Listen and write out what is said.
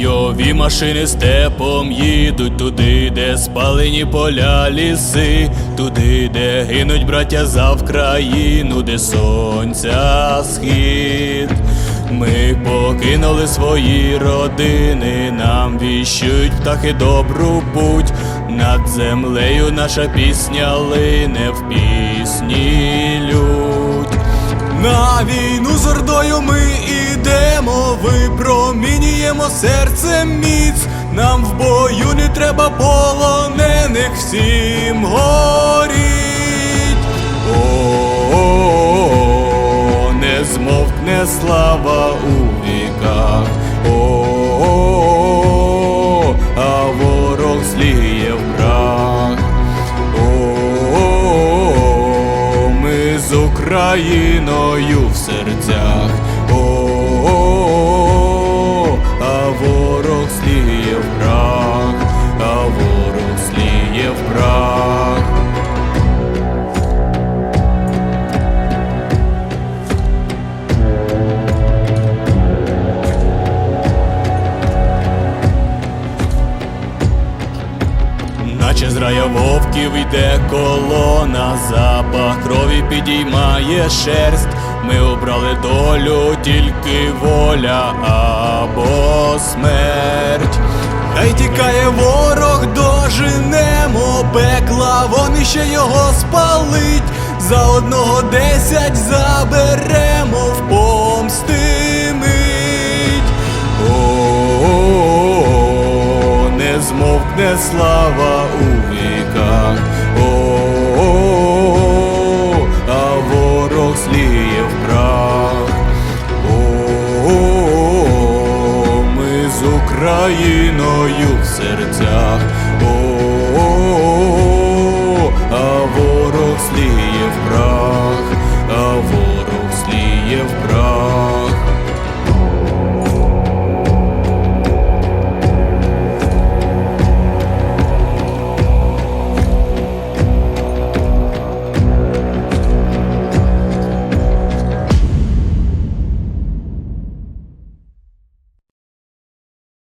Бойові машини степом їдуть туди, де спалені поля ліси, туди, де гинуть браття за Вкраїну, де сонця схід. Ми покинули свої родини, нам віщують птахи добру путь. Над землею наша пісня лине в пісні лють. На війну з ордою ми випромінюємо серцем міць. Нам в бою не треба полонених, всім горіть. О, не змовкне слава у віках. О, а ворог зліє в прах. О, ми з Україною в серцях. Наче з рая вовків йде колона, запах крові підіймає шерсть. Ми обрали долю, тільки воля або смерть. Хай тікає ворог, доженемо пекла, вони ще його спалить. За одного десять заберемо змовкне слава у віках. О, а ворог сліє в прах. О, ми з Україною в серцях.